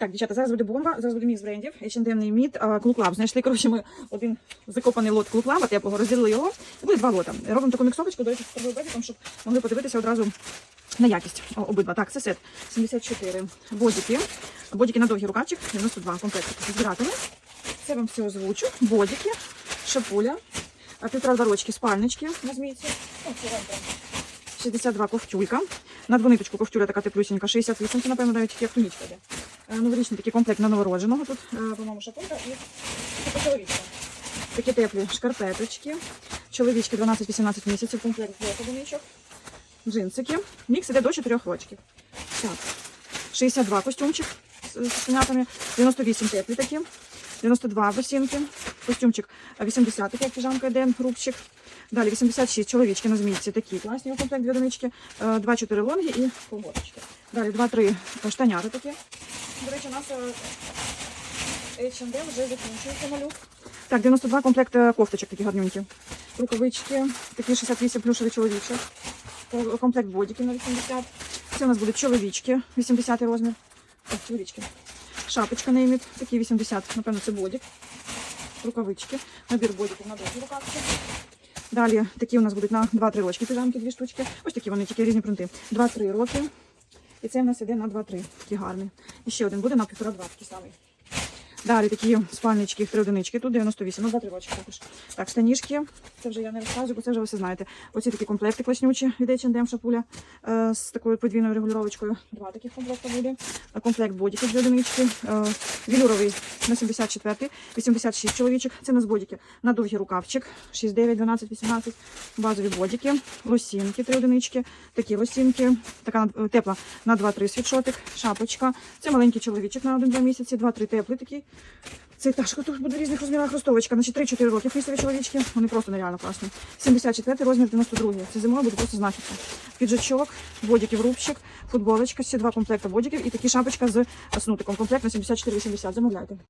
Так, дівчата, зараз буде бомба, зараз буде мікс брендів, H&M Мід, Клуклаб. Знайшли, коротше, ми один закопаний лот Клуклаба, розділили його. І буде два лота. Робимо таку міксовочку, до речі, з торговим щоб могли подивитися одразу на якість о, обидва. Так, це сет 74. Бодіки. Бодіки на довгий рукавчик, 92 комплекти збиратиме. Це вам все озвучу. Бодіки, шапуля, півтора рочки спальнички прям 62 ковтюлька. На двониточку ковтюля така теплюсінька, 68, це, напевно, навіть як тунічка йде. Е, Новорічний такий комплект на новородженого. Тут, е, по-моєму, шапулька і така чоловічка. Такі теплі шкарпеточки. Чоловічки 12-18 місяців, комплект з одиничок. Джинсики. Мікс іде до 4 рочків. Так. 62 костюмчик з з 98 теплі такі, 92 босінки, костюмчик е, 80 такий, як піжамка йде, рубчик. Далі 86 чоловічки на змійці, такі класні у комплект дві одинички, 2-4 лонги і колготочки. Далі 2-3 штаняти такі. До речі, у нас е, H&M вже закінчується малюк. Так, 92 комплект е, кофточок такі гарнюнькі. Рукавички, такі 68 плюшеві чоловічі. Комплект бодіків на 80. Це у нас будуть чоловічки, 80 розмір. Ой, чоловічки. Шапочка на іміт, такі 80, напевно, це бодік. Рукавички, набір бодіків на довгі рукавчики. Далі такі у нас будуть на 2-3 рочки піжамки, дві штучки. Ось такі вони, тільки різні принти. 2-3 роки. І це в нас іде на 2-3. Такі гарний. І ще один буде на 1,5-2 такий самий. Далі такі спальнички, три одинички, тут 98, ну 2-3 рочки також. Так, штанішки, це вже я не розказую, бо це вже ви все знаєте. Оці такі комплекти класнючі від H&M шапуля е, з такою подвійною регулювачкою. Два таких комплекти буде. Е, Комплект бодіки дві одинички. Е, вілюровий на 74, 86 чоловічок. Це у нас бодіки на довгий рукавчик, 6, 9, 12, 18. Базові бодіки, лосінки, три одинички, такі лосінки, така е, тепла на 2-3 світшотик, шапочка. Це маленький чоловічок на 1-2 місяці, 2-3 теплі такі. Це теж тут буде різних розмірах ростовочка. Значить 3-4 роки фрісові чоловічки. Вони просто нереально класні. 74 розмір 92. Це зимою буде просто знахідка. Піджачок, бодіків, рубчик, футболочка, всі два комплекти бодіків і такі шапочка з снутиком. Комплект на 74-80. Замовляйте.